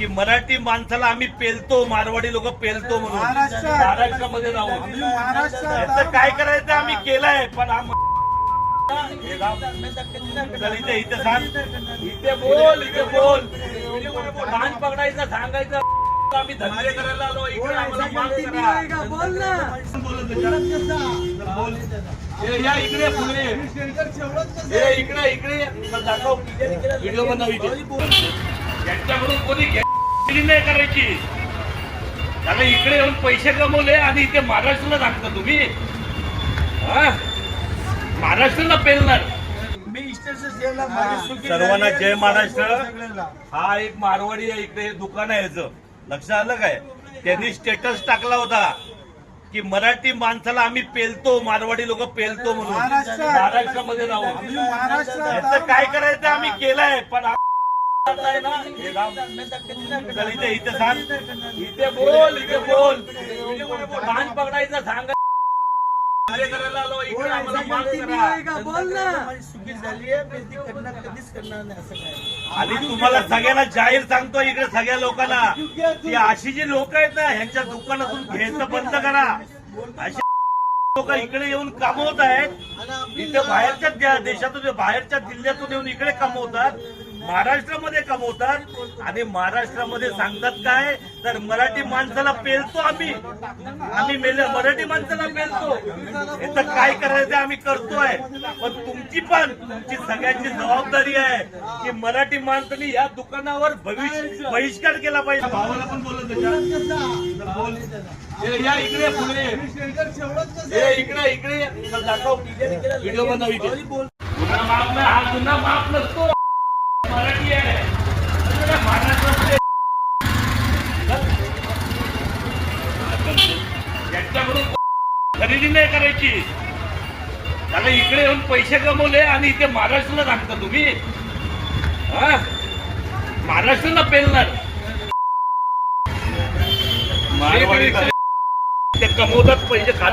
की मराठी माणसाला आम्ही पेलतो मारवाडी लोक पेलतो म्हणून. महाराष्ट्रात. महाराष्ट्रामध्ये राहून आम्ही महाराष्ट्रात याचं काय करायचं आम्ही केलंय पण आम- हे राव. चल इथे इथे सांग. इथे बोल इथे बोल. कान पकडायचं सांगायचं. आम्ही धंदे करायला आलो इकडे आम्हाला माफ करा. बोल ना. बोल. बोल. या इकडे पुढे. इकडे. दाखव. व्हिडिओ बनव इथे. यांच्याकडून कोणी घेतली नाही करायची. त्याला इकडे येऊन पैसे कमवले आणि इथे महाराष्ट्राला टाकता तुम्ही? हा? महाराष्ट्राला पेलणार. सर्वांना. जय महाराष्ट्र. हा एक मारवाडी आहे इकडे दुकान आहे याचं. लक्षात आलं काय? त्यांनी स्टेटस टाकला होता की मराठी माणसाला आम्ही पेलतो मारवाडी लोक पेलतो म्हणून. महाराष्ट्रामध्ये राहून आम्ही महाराष्ट्रात याचं काय करायचं आम्ही केलंय पण इथे इथे सांग इथे बोल इथे बोल कान पकडायचं सांग धंदे आलो इकडे आम्हाला माफ करा. बोल ना माझी चुकी झाली आहे मी ती करणार कधीच करणार नाही असं काय आणि तुम्हाला सगळ्यांना जाहीर सांगतो इकडे सगळ्या लोकांना की अशी जी लोक आहेत ना ह्यांच्या दुकानातून घ्यायचं बंद करा अशी लोक इकडे येऊन कमवत आहेत इथे बाहेरच्या देशातून बाहेरच्या जिल्ह्यातून येऊन इकडे कमवतात महाराष्ट्रामध्ये कमवतात आणि महाराष्ट्रामध्ये सांगतात काय? तर मराठी माणसाला पेलतो आम्ही. आम्ही मराठी माणसाला पेलतो. याचं काय करायचं आम्ही करतोय. पण तुमची पण तुमची सगळ्यांची जबाबदारी आहे की मराठी माणसाने या दुकानावर भविष्य बहिष्कार केला पाहिजे. भावाला पण बोलत. हे या इकडे पुढे. हे इकडे इकडे. दाखव. व्हिडिओ बनव इथे हा गुन्हा माफ नसतो. खरेदी नाही करायची त्याला इकडे येऊन पैसे कमवले आणि इथे महाराष्ट्राला टाकता तुम्ही हा महाराष्ट्राला पेलणार ते कमवतात पैसे खा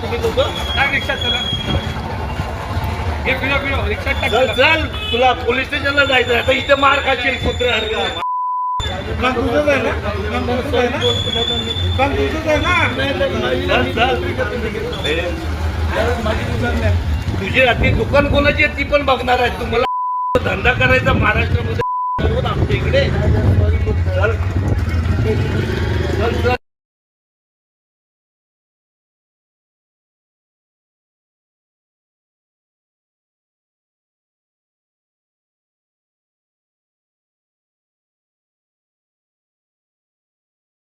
तुम्ही लोक. काय रिक्षा चला चल चल. तुला पोलीस स्टेशनला जायचं आहे. आता इथे मार खाशील कुत्र्या दुकान तुझंच आहे ना? दुकान तुझंच आहे ना? दुकान तुझंच आहे ना? चल चल. तुझी रात्री दुकान कोणाची आहे ती पण बघणार आहे. तुम्हाला धंदा करायचा महाराष्ट्रामध्ये. आमच्या इकडे.